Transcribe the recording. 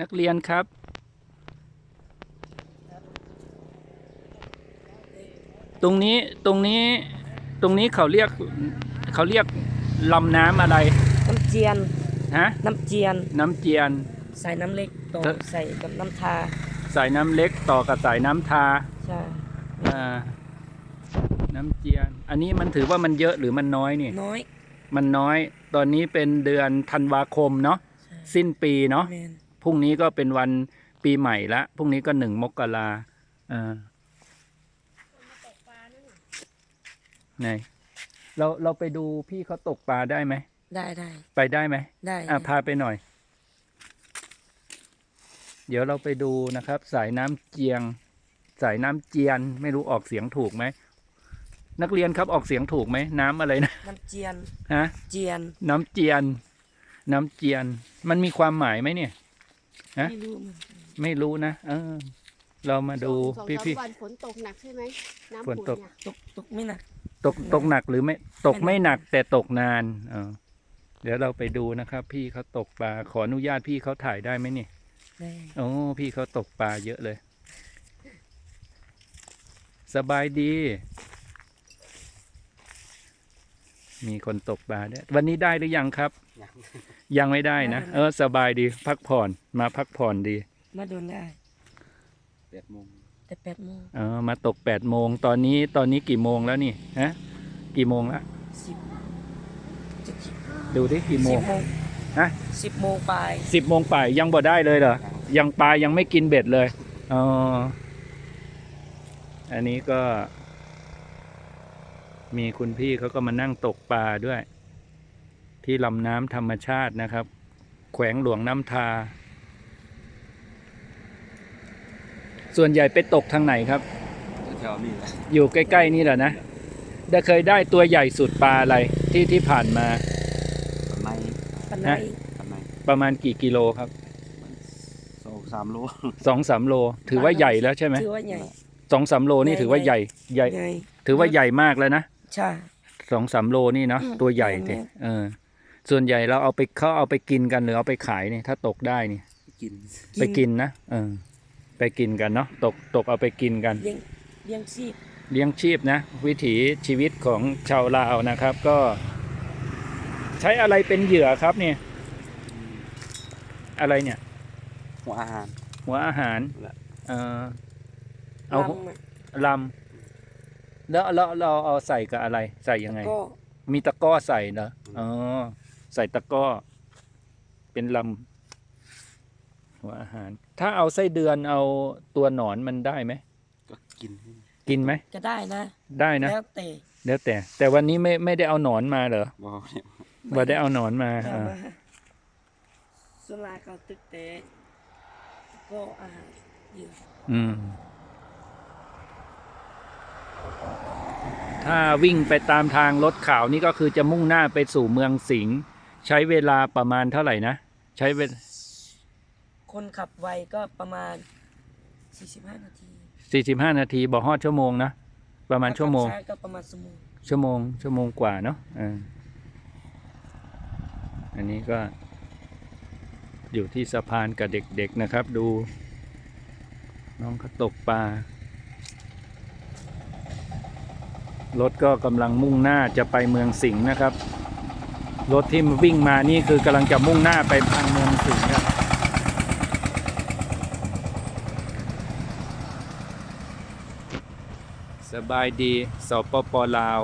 นักเรียนครับ ตรงนี้ตรงนี้ตรงนี้เขาเรียกเขาเรียกลำน้ำอะไร น้ำเจียนฮะน้ำเจียนน้ำเจียน ใส่น้ำเล็กต่อเอ่อใส่กับน้ำทาสายน้ำเล็กต่อกับสายน้ำทาใช่อ่าน้ำเจียน อันนี้มันถือว่ามันเยอะหรือมันน้อยนี่น้อย มันน้อย ตอนนี้เป็นเดือนธันวาคมเนาะใช่สิ้นปีเนาะแมน พรุ่งนี้ก็เป็นวันปีใหม่ละพรุ่งนี้ก็หนึ่งมกราอ่าไหนเราเราไปดูพี่เขาตกปลาได้ไหม ได้ได้ไปได้ไหมได้อะพาไปหน่อย เดี๋ยวเราไปดูนะครับ สายน้ำเจียง สายน้ำเจียน ไม่รู้ออกเสียงถูกไหมนักเรียนครับออกเสียงถูกไหมน้ำอะไรนะน้ำเจียนฮะเจียน น้ำเจียน น้ำเจียน มันมีความหมายไหมเนี่ย ฮะ ไม่รู้มันไม่รู้นะเออ เรามาดูสองพี่สามพี่วันฝนตกหนักใช่ไหมน้ำฝนขุ่ตกเนี่ยตกตกไม่หนัก ตกตกหนักหรือไม่ตกไม่ไม่หหนันักกแต่ตกนานเออเดี๋ยวเราไปดูนะครับ พี่เขาตกปลาขออนุญาตพี่เขาถ่ายได้ไหมเนี่ยได้ โอ้พี่เขาตกปลาเยอะเลย สบายดี มีคนตกปลาด้วยวันนี้ได้หรือยังครับ ยังไม่ได้นะ เออ สบายดีพักผ่อนมาพักผ่อนดี มาโดนได้แปดโมงแต่แปดโมงเออมาตกแปดโมงตอนนี้ตอนนี้กี่โมงแล้วนี่ฮะกี่โมงละสิบจะสิบดูดิกี่โมสิงบโมงฮะสิบโมงปลายสิบโมงป่ายยังบ่ได้เลยเหรอยังปลายังไม่กินเบ็ดเลยอ๋ออันนี้ก็ มีคุณพี่เขาก็มานั่งตกปลาด้วย ที่ลำน้ำธรรมชาตินะครับ แขวงหลวงน้ำทา ส่วนใหญ่ไปตกทางไหนครับ แถวๆนี้แหละอยู่ใกล้ ๆ นี่แหละนะได้เคยได้ตัวใหญ่สุดปลาอะไรที่ที่ผ่านมาต้นไม้ปันไหนฮะต้นไม้ประมาณกี่กิโลครับสองสามโลสองสามโล ถือว่าใหญ่แล้วใช่ไหมถือว่าใหญ่สองสามโลนี่ใหญ่ถือว่าใหญ่ใหญ่ ใหญ่ ถือว่าใหญ่มากแล้วนะ ใช่ สองสามโลนี่เนาะอืมตัวใหญ่ใหญ่สิมากเออ ส่วนใหญ่เราเอาไปเขาเอาไปกินกันหรือเอาไปขายนี่ถ้าตกได้นี่กิน ไปกินนะเออ ไปกินกันเนาะตกตกเอาไปกินกันเลี้ยงเลี้ยงชีพเลี้ยงชีพนะ วิถีชีวิตของชาวลาวนะครับ ก็ ใช้อะไรเป็นเหยื่อครับเนี่ย อะไรเนี่ย หัวอาหาร หัวอาหารและเออเอาลำน่ะลำ แล้วแล้วเราเอาใส่กับอะไร ใส่ยังไง ก็มีตะกร้อใส่เนอะอ๋อ ใส่ตะกร้อ เป็นลำหัวอาหาร ถ้าเอาไส้เดือนเอาตัวหนอนมันได้ไหม ก็กินกินไหม จะได้นะ ได้นะ แล้วแต่แล้วแต่ แต่วันนี้ไม่ไม่ได้เอาหนอนมาเหรอบ่เนี่ยว่าได้เอาหนอนมาเอาอ่ามาส่วนหลายเขาตึกเตะก็อาหารเยอะอืม ถ้าวิ่งไปตามทางรถขาวนี่ก็คือจะมุ่งหน้าไปสู่เมืองสิงห์ใช้เวลาประมาณเท่าไหร่นะ ใช้เวลคนขับไวก็ประมาณ 45 นาทีสี่สิบห้านาทีบอกฮอดชั่วโมงนะ ประมาณชั่วโมงถ้าขับช้าก็ประมาณชั่วโมง ชั่วโมง ชั่วโมงกว่าเนาะอ่าอันนี้ก็ อยู่ที่สะพานกับเด็กๆนะครับ ดู น้องเขาตกปลา รถก็กำลังมุ่งหน้าจะไปเมืองสิงห์นะครับ รถที่วิ่งมานี่คือกำลังจะมุ่งหน้าไปทางเมืองสิงห์ครับสบายดีสปปลาว